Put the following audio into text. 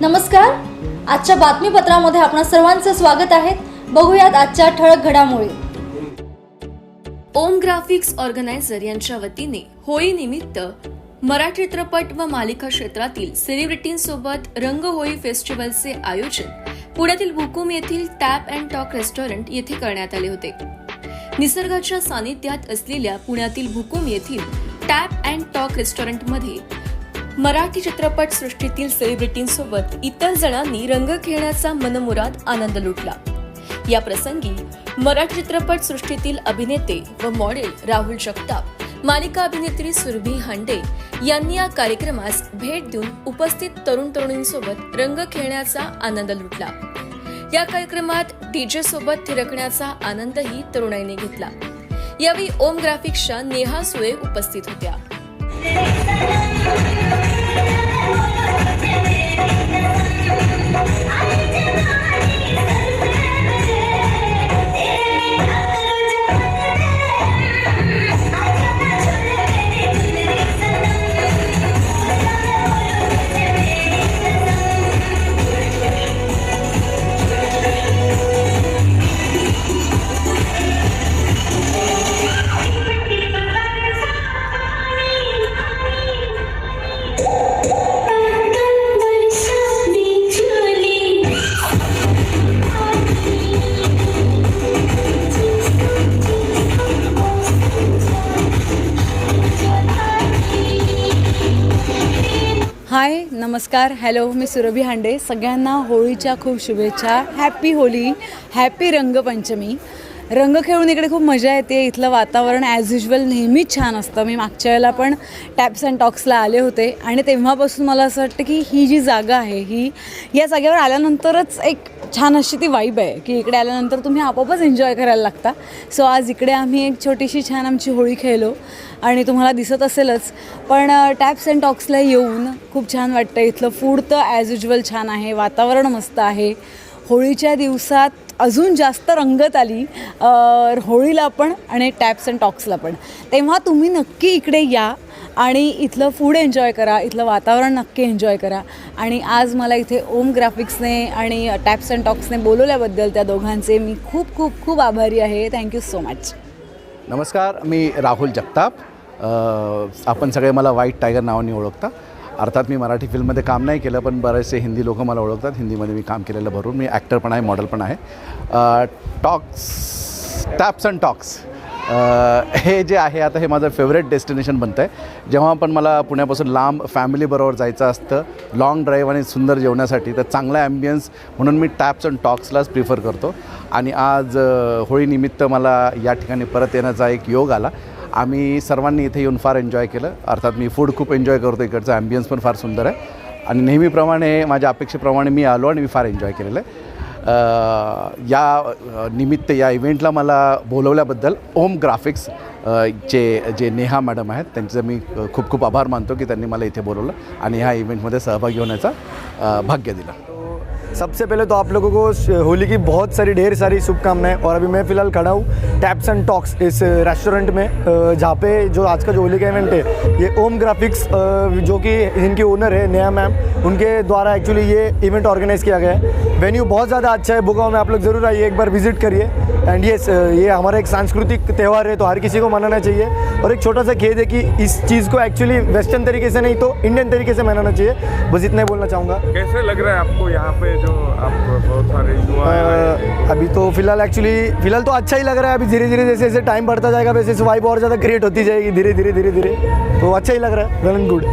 नमस्कार. आजच्या बातमीपत्रामध्ये आपणा सर्वांचं स्वागत आहे. बघूयात आजच्या ठळक घडामोडी. ओम ग्राफिक्स ऑर्गनायझर यांच्या वतीने होळी निमित्त मराठी चित्रपट व मालिका क्षेत्रातील सेलिब्रिटींसोबत रंगहोळी फेस्टिवलचे आयोजन पुण्यातील भुकुम येथील टॅप अँड टॉक रेस्टॉरंट येथे करण्यात आले होते. निसर्गाच्या सानिध्यात असलेल्या पुण्यातील भुकुम येथील टॅप अँड टॉक रेस्टॉरंटमध्ये मराठी चित्रपट सृष्टीतील सेलिब्रिटींसोबत इतर जणांनी रंग खेळण्याचा मनमुराद आनंद लुटला. या प्रसंगी मराठी चित्रपट सृष्टीतील अभिनेते व मॉडेल राहुल जगताप मालिका अभिनेत्री सुरभी हांडे यांनी या कार्यक्रमास भेट देऊन उपस्थित तरुण तरुणींसोबत रंग खेळण्याचा आनंद लुटला. या कार्यक्रमात डीजे सोबत थिरकण्याचा आनंदही तरुणाईने घेतला. यावेळी ओम ग्राफिक्सच्या नेहा सुळे उपस्थित होत्या. Thank you. हाय नमस्कार. हॅलो मी सुरभी हांडे. सगळ्यांना होळीच्या खूप शुभेच्छा. Happy Holi happy Rangpanchami. रंग खेळून इकडे खूप मजा येते. इथलं वातावरण ॲज युजल नेहमीच छान असतं. मी मागच्या वेळेला पण टॅप्स अँड टॉक्सला आले होते आणि तेव्हापासून मला असं वाटतं की ही जी जागा आहे ही या जागेवर आल्यानंतरच एक छान अशी ती वाईब आहे की इकडे आल्यानंतर तुम्ही आपोआपच एन्जॉय करायला लागता. सो आज इकडे आम्ही एक छोटीशी छान आमची होळी खेळलो आणि तुम्हाला दिसत असेलच. पण टॅप्स अँड टॉक्सला येऊन खूप छान वाटतं इथलं फूड तर ॲज युजल छान आहे वातावरण मस्त आहे. होळीच्या दिवसात अजून जास्त रंगत आली होळीला पण आणि टॅप्स अँड टॉक्सला पण. तेव्हा तुम्ही नक्की इकडे या आणि इथलं फूड एन्जॉय करा इथलं वातावरण नक्की एन्जॉय करा. आणि आज मला इथे ओम ग्राफिक्सने आणि टॅप्स अँड टॉक्सने बोलवल्याबद्दल त्या दोघांचे मी खूप खूप खूप आभारी आहे. थँक्यू सो मच नमस्कार मी राहुल जगताप. आपण सगळे मला व्हाईट टायगर नावाने ओळखता. अर्थात मी मराठी फिल्ममध्ये काम नाही केलं पण बरेचसे हिंदी लोक मला ओळखतात. हिंदीमध्ये मी काम केलेलं भरून मी ॲक्टर पण आहे मॉडेल पण आहे. Talks Taps and Talks. हे जे आहे आता हे माझं फेवरेट डेस्टिनेशन बनतं आहे जेव्हा पण मला पुण्यापासून लांब फॅमिलीबरोबर जायचं असतं लाँग ड्राईव्ह आणि सुंदर जेवण्यासाठी तर चांगला ॲम्बियन्स म्हणून मी टॅप्स अँड टॉक्सलाच प्रिफर करतो. आणि आज होळीनिमित्त मला या ठिकाणी परत येण्याचा एक योग आला. आम्ही सर्वांनी इथे येऊन फार एन्जॉय केलं. अर्थात मी फूड खूप एन्जॉय करतो इकडचं. ॲम्बियन्स पण फार सुंदर आहे. आणि नेहमीप्रमाणे माझ्या अपेक्षेप्रमाणे मी आलो आणि मी फार एन्जॉय केलेलं आहे. या निमित्त या इव्हेंटला मला बोलवल्याबद्दल ओम ग्राफिक्स जे जे नेहा मॅडम आहेत त्यांचं मी खूप खूप आभार मानतो की त्यांनी मला इथे बोलवलं आणि ह्या इव्हेंटमध्ये सहभागी होण्याचा भाग्य दिलं. सबसे पहले तो आप लोगों को होली की बहुत सारी ढेर सारी शुभकामनाएं और अभी मैं फ़िलहाल खड़ा हूँ टैप्स एंड टॉक्स इस रेस्टोरेंट में जहाँ पे जो आज का जो होली का इवेंट है ये ओम ग्राफिक्स जो कि इनके ओनर है नया मैम उनके द्वारा एक्चुअली ये इवेंट ऑर्गेनाइज किया गया है। वेन्यू बहुत ज़्यादा अच्छा है बुगाओं में आप लोग ज़रूर आइए एक बार विजिट करिए। एंड ये ये हमारा एक सांस्कृतिक त्यौहार है तो हर किसी को मनाना चाहिए। और एक छोटा सा खेद है कि इस चीज़ को एक्चुअली वेस्टर्न तरीके से नहीं तो इंडियन तरीके से मनाना चाहिए। बस इतना ही बोलना चाहूँगा। कैसे लग रहा है आपको यहाँ पे जो आप बहुत सारे युवा? अ, अभी तो फ़िलहाल एक्चुअली फ़िलहाल तो अच्छा ही लग रहा है। अभी धीरे धीरे जैसे जैसे टाइम बढ़ता जाएगा वैसे वैसे वाइब और ज़्यादा क्रिएट होती जाएगी धीरे धीरे धीरे धीरे तो अच्छा ही लग रहा है। वेल एंड गुड